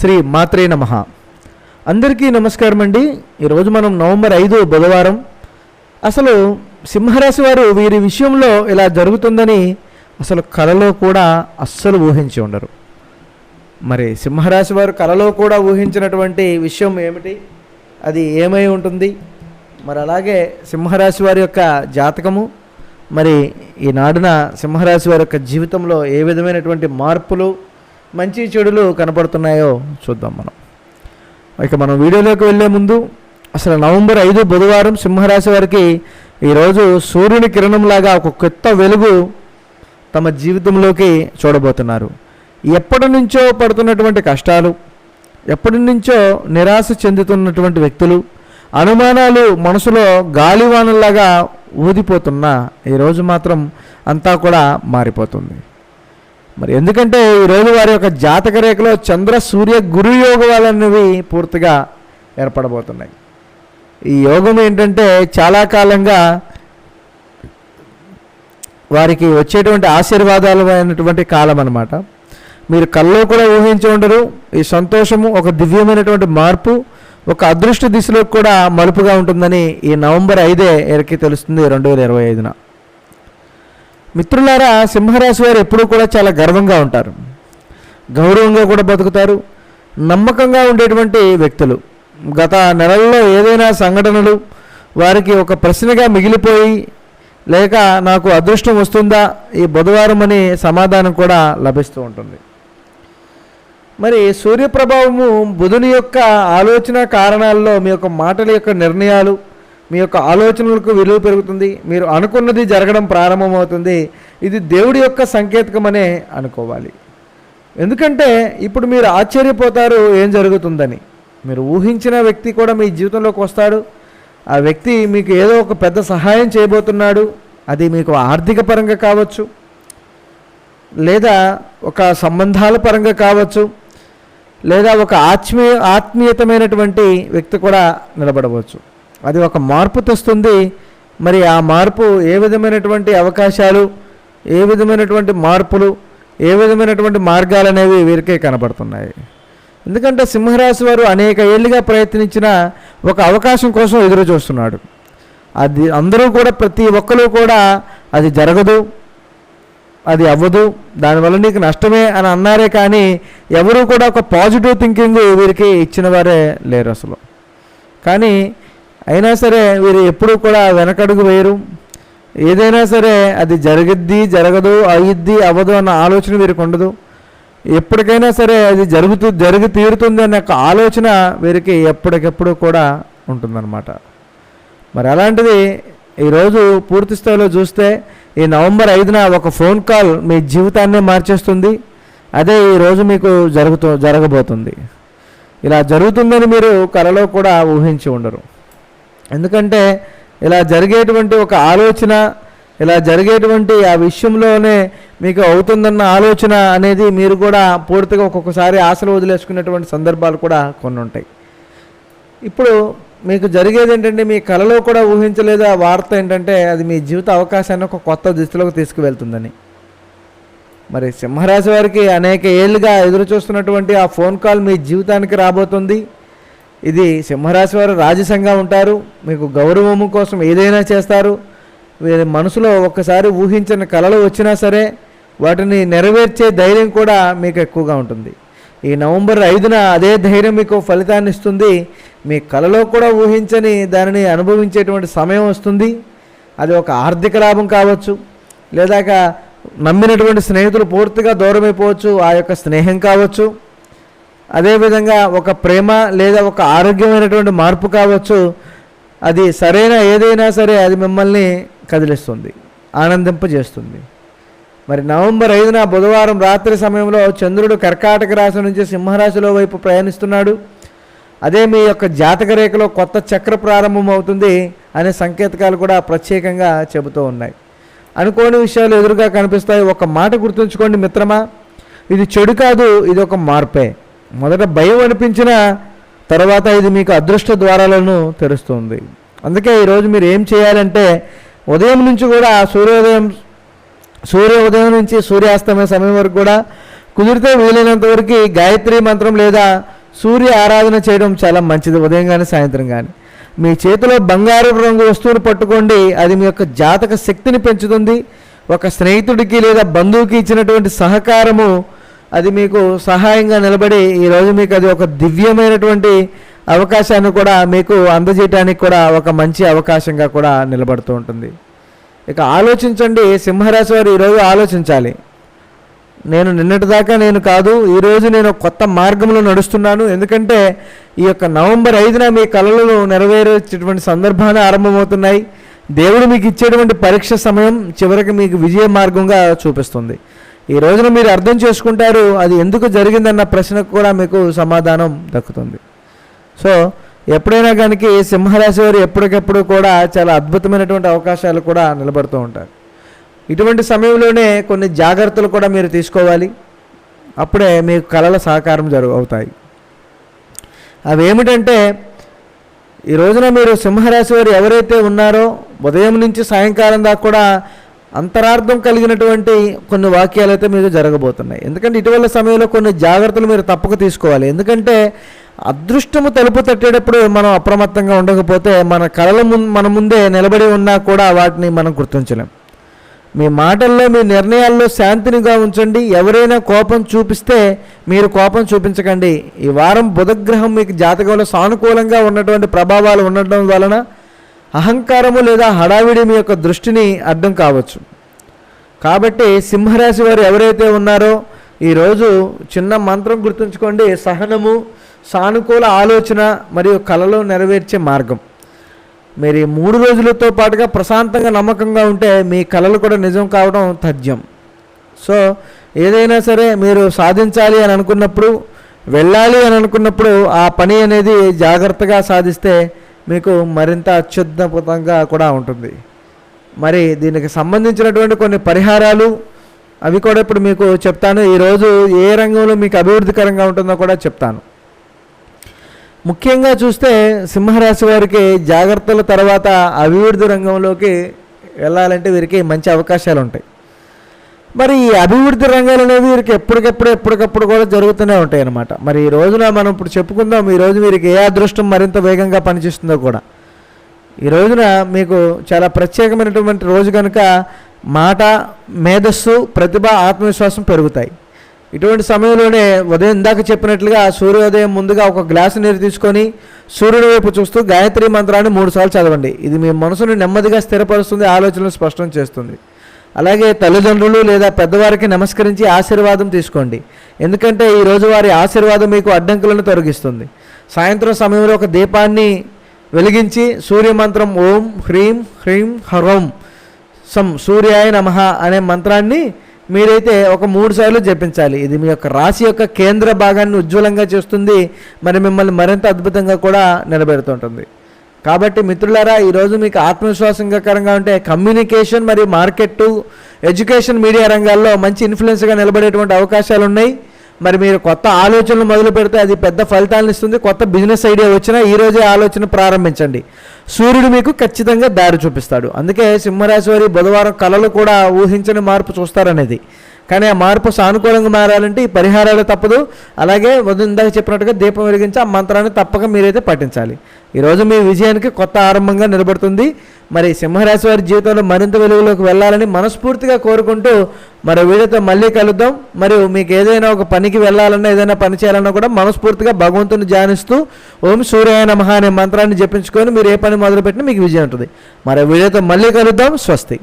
శ్రీ మాత్రే నమ. అందరికీ నమస్కారం అండి. ఈరోజు మనం నవంబర్ ఐదు బుధవారం. అసలు సింహరాశి వారు వీరి విషయంలో ఇలా జరుగుతుందని అసలు కలలో కూడా అస్సలు ఊహించి ఉండరు. మరి సింహరాశి వారు కలలో కూడా ఊహించినటువంటి విషయం ఏమిటి? అది ఏమై ఉంటుంది? మరి అలాగే సింహరాశి వారి యొక్క జాతకము మరి ఈ సింహరాశి వారి యొక్క జీవితంలో ఏ విధమైనటువంటి మార్పులు మంచి చెడులు కనపడుతున్నాయో చూద్దాం మనం. ఇక మనం వీడియోలోకి వెళ్ళే ముందు అసలు నవంబర్ ఐదు బుధవారం సింహరాశి వారికి ఈరోజు సూర్యుని కిరణంలాగా ఒక కొత్త వెలుగు తమ జీవితంలోకి చూడబోతున్నారు. ఎప్పటి నుంచో పడుతున్నటువంటి కష్టాలు ఎప్పటి నుంచో నిరాశ చెందుతున్నటువంటి వ్యక్తులు అనుమానాలు మనసులో గాలివానల్లాగా ఊదిపోతున్న ఈరోజు మాత్రం అంతా కూడా మారిపోతుంది. మరి ఎందుకంటే ఈరోజు వారి యొక్క జాతక రేఖలో చంద్ర సూర్య గురు యోగాలనేవి పూర్తిగా ఏర్పడబోతున్నాయి. ఈ యోగం ఏంటంటే చాలా కాలంగా వారికి వచ్చేటువంటి ఆశీర్వాదాలు అయినటువంటి కాలం అన్నమాట. మీరు కల్లో కూడా ఊహించి ఉండరు. ఈ సంతోషము ఒక దివ్యమైనటువంటి మార్పు ఒక అదృష్ట దిశలో కూడా మలుపుగా ఉంటుందని ఈ నవంబర్ ఐదే ఎరకి తెలుస్తుంది రెండు వేల ఇరవై ఐదున. మిత్రులారా సింహరాశి వారు ఎప్పుడూ కూడా చాలా గర్వంగా ఉంటారు. గౌరవంగా కూడా బతుకుతారు. నమ్మకంగా ఉండేటువంటి వ్యక్తులు. గత నెలల్లో ఏదైనా సంఘటనలు వారికి ఒక ప్రశ్నగా మిగిలిపోయి లేక నాకు అదృష్టం వస్తుందా ఈ బుధవారం అని సమాధానం కూడా లభిస్తూ ఉంటుంది. మరి సూర్యప్రభావము బుధుని యొక్క ఆలోచన కారణాల్లో మీ యొక్క మాటల యొక్క నిర్ణయాలు మీ యొక్క ఆలోచనలకు విలువ పెరుగుతుంది. మీరు అనుకున్నది జరగడం ప్రారంభమవుతుంది. ఇది దేవుడి యొక్క సంకేతకమనే అనుకోవాలి. ఎందుకంటే ఇప్పుడు మీరు ఆశ్చర్యపోతారు ఏం జరుగుతుందని. మీరు ఊహించిన వ్యక్తి కూడా మీ జీవితంలోకి వస్తాడు. ఆ వ్యక్తి మీకు ఏదో ఒక పెద్ద సహాయం చేయబోతున్నాడు. అది మీకు ఆర్థిక పరంగా కావచ్చు. లేదా ఒక సంబంధాల పరంగా కావచ్చు. లేదా ఒక ఆత్మీయ ఆత్మీయతమైనటువంటి వ్యక్తి కూడా నిలబడవచ్చు. అది ఒక మార్పు తెస్తుంది మరి ఆ మార్పు ఏ విధమైనటువంటి అవకాశాలు ఏ విధమైనటువంటి మార్పులు ఏ విధమైనటువంటి మార్గాలు అనేవి వీరికే కనబడుతున్నాయి. ఎందుకంటే సింహరాశి వారు అనేక ఏళ్ళుగా ప్రయత్నించిన ఒక అవకాశం కోసం ఎదురు చూస్తున్నాడు. అది అందరూ కూడా ప్రతి ఒక్కరూ కూడా అది జరగదు అది అవ్వదు. దానివల్ల నీకు నష్టమే అని అన్నారే కానీ ఎవరూ కూడా ఒక పాజిటివ్ థింకింగ్ వీరికి ఇచ్చిన వారే లేరు అసలు. కానీ అయినా సరే వీరు ఎప్పుడూ కూడా వెనకడుగు వేయరు. ఏదైనా సరే అది జరిగిద్ది జరగదు అయ్యిద్ది అవ్వదు అన్న ఆలోచన వీరికి ఉండదు. ఎప్పటికైనా సరే అది జరుగుతూ జరిగి తీరుతుంది అనే ఒక ఆలోచన వీరికి ఎప్పటికెప్పుడు కూడా ఉంటుందన్నమాట. మరి అలాంటిది ఈరోజు పూర్తి స్థాయిలో చూస్తే ఈ నవంబర్ ఐదున ఒక ఫోన్ కాల్ మీ జీవితాన్నే మార్చేస్తుంది. అదే ఈరోజు మీకు జరుగుతూ జరగబోతుంది. ఇలా జరుగుతుందని మీరు కలలో కూడా ఊహించి ఉండరు. ఎందుకంటే ఇలా జరిగేటువంటి ఒక ఆలోచన ఇలా జరిగేటువంటి ఆ విషయంలోనే మీకు అవుతుందన్న ఆలోచన అనేది మీరు కూడా పూర్తిగా ఒక్కొక్కసారి ఆశలు వదిలేసుకునేటువంటి సందర్భాలు కూడా కొన్ని ఉంటాయి ఇప్పుడు మీకు జరిగేది ఏంటంటే మీ కలలో కూడా ఊహించలేదు ఆ వార్త ఏంటంటే అది మీ జీవిత అవకాశాన్ని ఒక కొత్త దిశలోకి తీసుకువెళ్తుందని. మరి సింహరాశి వారికి అనేక ఏళ్ళుగా ఎదురు చూస్తున్నటువంటి ఆ ఫోన్ కాల్ మీ జీవితానికి రాబోతుంది. ఇది సింహరాశి వారు రాజసంగా ఉంటారు. మీకు గౌరవము కోసం ఏదైనా చేస్తారు. వీరి మనసులో ఒక్కసారి ఊహించిన కళలు వచ్చినా సరే వాటిని నెరవేర్చే ధైర్యం కూడా మీకు ఎక్కువగా ఉంటుంది. ఈ నవంబర్ ఐదున అదే ధైర్యం మీకు ఫలితాన్ని ఇస్తుంది. మీ కలలో కూడా ఊహించని దానిని అనుభవించేటువంటి సమయం వస్తుంది. అది ఒక ఆర్థిక లాభం కావచ్చు. లేదాక నమ్మినటువంటి స్నేహితులు పూర్తిగా దూరమైపోవచ్చు. ఆ యొక్క స్నేహం కావచ్చు. అదేవిధంగా ఒక ప్రేమ లేదా ఒక ఆరోగ్యమైనటువంటి మార్పు కావచ్చు అది సరైన ఏదైనా సరే అది మిమ్మల్ని కదిలిస్తుంది ఆనందింపజేస్తుంది. మరి నవంబర్ ఐదున బుధవారం రాత్రి సమయంలో చంద్రుడు కర్కాటక రాశి నుంచి సింహరాశిలో వైపు ప్రయాణిస్తున్నాడు. అదే మీ యొక్క జాతక రేఖలో కొత్త చక్ర ప్రారంభం అవుతుంది అనే సంకేతకాలు కూడా ప్రత్యేకంగా చెబుతూ ఉన్నాయి. అనుకోని విషయాలు ఎదురుగా కనిపిస్తాయి. ఒక మాట గుర్తుంచుకోండి మిత్రమా. ఇది చెడు కాదు ఇది ఒక మార్పే. మొదట భయం అనిపించిన తర్వాత ఇది మీకు అదృష్ట ద్వారాలను తెరుస్తుంది. అందుకే ఈరోజు మీరు ఏం చేయాలంటే ఉదయం నుంచి కూడా సూర్యోదయం సూర్య ఉదయం నుంచి సూర్యాస్తమయ సమయం వరకు కూడా కుదిరితే వీలైనంత వరకు గాయత్రి మంత్రం లేదా సూర్య ఆరాధన చేయడం చాలా మంచిది ఉదయం కానీ సాయంత్రం కానీ మీ చేతిలో బంగారు రంగు వస్తువును పట్టుకోండి అది మీ యొక్క జాతక శక్తిని పెంచుతుంది. ఒక స్నేహితుడికి లేదా బంధువుకి ఇచ్చినటువంటి సహకారము అది మీకు సహాయంగా నిలబడి ఈరోజు మీకు అది ఒక దివ్యమైనటువంటి అవకాశాన్ని కూడా మీకు అందజేయటానికి కూడా ఒక మంచి అవకాశంగా కూడా నిలబడుతూ ఉంటుంది. ఇక ఆలోచించండి సింహరాశి వారు ఈరోజు ఆలోచించాలి. నేను నిన్నటిదాకా నేను కాదు ఈరోజు నేను కొత్త మార్గంలో నడుస్తున్నాను. ఎందుకంటే ఈ యొక్క నవంబర్ ఐదున మీ కళలను నెరవేర్చేటువంటి సందర్భాలు ఆరంభమవుతున్నాయి. దేవుడు మీకు ఇచ్చేటువంటి పరీక్ష సమయం చివరికి మీకు విజయ మార్గంగా చూపిస్తుంది. ఈ రోజున మీరు అర్థం చేసుకుంటారు అది ఎందుకు జరిగిందన్న ప్రశ్నకు కూడా మీకు సమాధానం దక్కుతుంది. సో ఎప్పుడైనా కనుక సింహరాశి వారు ఎప్పటికెప్పుడు కూడా చాలా అద్భుతమైనటువంటి అవకాశాలు కూడా నిలబడుతూ ఉంటారు. ఇటువంటి సమయంలోనే కొన్ని జాగ్రత్తలు కూడా మీరు తీసుకోవాలి. అప్పుడే మీకు కళల సహకారం జరుగు అవుతాయి. అవి ఏమిటంటే ఈ రోజున మీరు సింహరాశి వారు ఎవరైతే ఉన్నారో ఉదయం నుంచి సాయంకాలం దాకా కూడా అంతరార్థం కలిగినటువంటి కొన్ని వాక్యాలు అయితే మీకు జరగబోతున్నాయి. ఎందుకంటే ఇటీవల సమయంలో కొన్ని జాగ్రత్తలు మీరు తప్పక తీసుకోవాలి. ఎందుకంటే అదృష్టము తలుపు తట్టేటప్పుడు మనం అప్రమత్తంగా ఉండకపోతే మన కళల ముందు మన ముందే నిలబడి ఉన్నా కూడా వాటిని మనం గుర్తించలేం. మీ మాటల్లో మీ నిర్ణయాల్లో శాంతినిగా ఉంచండి. ఎవరైనా కోపం చూపిస్తే మీరు కోపం చూపించకండి. ఈ వారం బుధగ్రహం మీకు జాతకంలో సానుకూలంగా ఉన్నటువంటి ప్రభావాలు ఉండటం వలన అహంకారము లేదా హడావిడి మీ యొక్క దృష్టిని అర్థం కావచ్చు. కాబట్టి సింహరాశి వారు ఎవరైతే ఉన్నారో ఈరోజు చిన్న మంత్రం గుర్తుంచుకోండి. సహనము సానుకూల ఆలోచన మరియు కళలో నెరవేర్చే మార్గం. మీరు ఈ మూడు రోజులతో పాటుగా ప్రశాంతంగా నమ్మకంగా ఉంటే మీ కళలు కూడా నిజం కావడం తథ్యం. సో ఏదైనా సరే మీరు సాధించాలి అని అనుకున్నప్పుడు వెళ్ళాలి అని అనుకున్నప్పుడు ఆ పని అనేది జాగ్రత్తగా సాధిస్తే మీకు మరింత అత్యుద్భుతంగా కూడా ఉంటుంది. మరి దీనికి సంబంధించినటువంటి కొన్ని పరిహారాలు అవి కూడా ఇప్పుడు మీకు చెప్తాను. ఈరోజు ఏ రంగంలో మీకు అభివృద్ధికరంగా ఉంటుందో కూడా చెప్తాను. ముఖ్యంగా చూస్తే సింహరాశి వారికి జాగ్రత్తల తర్వాత అభివృద్ధి రంగంలోకి వెళ్ళాలంటే వీరికి మంచి అవకాశాలు ఉంటాయి. మరి ఈ అభివృద్ధి రంగాలు అనేవి వీరికి ఎప్పటికప్పుడు ఎప్పటికప్పుడు కూడా జరుగుతూనే ఉంటాయి అన్నమాట మరి ఈ రోజున మనం ఇప్పుడు చెప్పుకుందాం ఈ రోజు వీరికి ఏ అదృష్టం మరింత వేగంగా పనిచేస్తుందో కూడా. ఈ రోజున మీకు చాలా ప్రత్యేకమైనటువంటి రోజు కనుక మాట మేధస్సు ప్రతిభ ఆత్మవిశ్వాసం పెరుగుతాయి. ఇటువంటి సమయంలోనే ఉదయం ఇందాక చెప్పినట్లుగా సూర్యోదయం ముందుగా ఒక గ్లాసు నీరు తీసుకొని సూర్యుడి వైపు చూస్తూ గాయత్రి మంత్రాన్ని మూడుసార్లు చదవండి. ఇది మీ మనసును నెమ్మదిగా స్థిరపరుస్తుంది ఆలోచనలు స్పష్టం చేస్తుంది. అలాగే తల్లిదండ్రులు లేదా పెద్దవారికి నమస్కరించి ఆశీర్వాదం తీసుకోండి. ఎందుకంటే ఈరోజు వారి ఆశీర్వాదం మీకు అడ్డంకులను తొలగిస్తుంది. సాయంత్రం సమయంలో ఒక దీపాన్ని వెలిగించి సూర్యమంత్రం ఓం హ్రీం హ్రీం హరోం సం సూర్యాయ నమః అనే మంత్రాన్ని మీరైతే ఒక మూడు సార్లు జపించాలి. ఇది మీ యొక్క రాశి యొక్క కేంద్ర భాగాన్ని ఉజ్వలంగా చేస్తుంది. మరి మిమ్మల్ని మరింత అద్భుతంగా కూడా నిలబెడుతుంటుంది. కాబట్టి మిత్రులారా ఈరోజు మీకు ఆత్మవిశ్వాసంకరంగా ఉంటే కమ్యూనికేషన్ మరియు మార్కెట్ ఎడ్యుకేషన్ మీడియా రంగాల్లో మంచి ఇన్ఫ్లుయెన్స్గా నిలబడేటువంటి అవకాశాలు ఉన్నాయి మరి మీరు కొత్త ఆలోచనలు మొదలు పెడితే అది పెద్ద ఫలితాలను ఇస్తుంది. కొత్త బిజినెస్ ఐడియా వచ్చినా ఈరోజే ఆలోచన ప్రారంభించండి. సూర్యుడు మీకు ఖచ్చితంగా దారి చూపిస్తాడు. అందుకే సింహరాశి వారి బుధవారం కళలు కూడా ఊహించని మార్పు చూస్తారనేది. కానీ ఆ మార్పు సానుకూలంగా మారాలంటే ఈ పరిహారాలు తప్పదు. అలాగే ఉదయం ఇందాక చెప్పినట్టుగా దీపం వెలిగించి ఆ మంత్రాన్ని తప్పక మీరైతే పఠించాలి. ఈరోజు మీ విజయానికి కొత్త ఆరంభంగా నిలబడుతుంది. మరి సింహరాశి వారి జీవితంలో మరింత వెలుగులోకి వెళ్ళాలని మనస్ఫూర్తిగా కోరుకుంటూ మరో వీడియోతో మళ్ళీ కలుద్దాం. మరియు మీకు ఏదైనా ఒక పనికి వెళ్ళాలన్నా ఏదైనా పని చేయాలన్నా కూడా మనస్ఫూర్తిగా భగవంతుని ధ్యానిస్తూ ఓం సూర్యాయ నమహ అనే మంత్రాన్ని జపించుకొని మీరు ఏ పని మొదలుపెట్టినా మీకు విజయం ఉంటుంది. మరో వీడియోతో మళ్ళీ కలుద్దాం. స్వస్తి.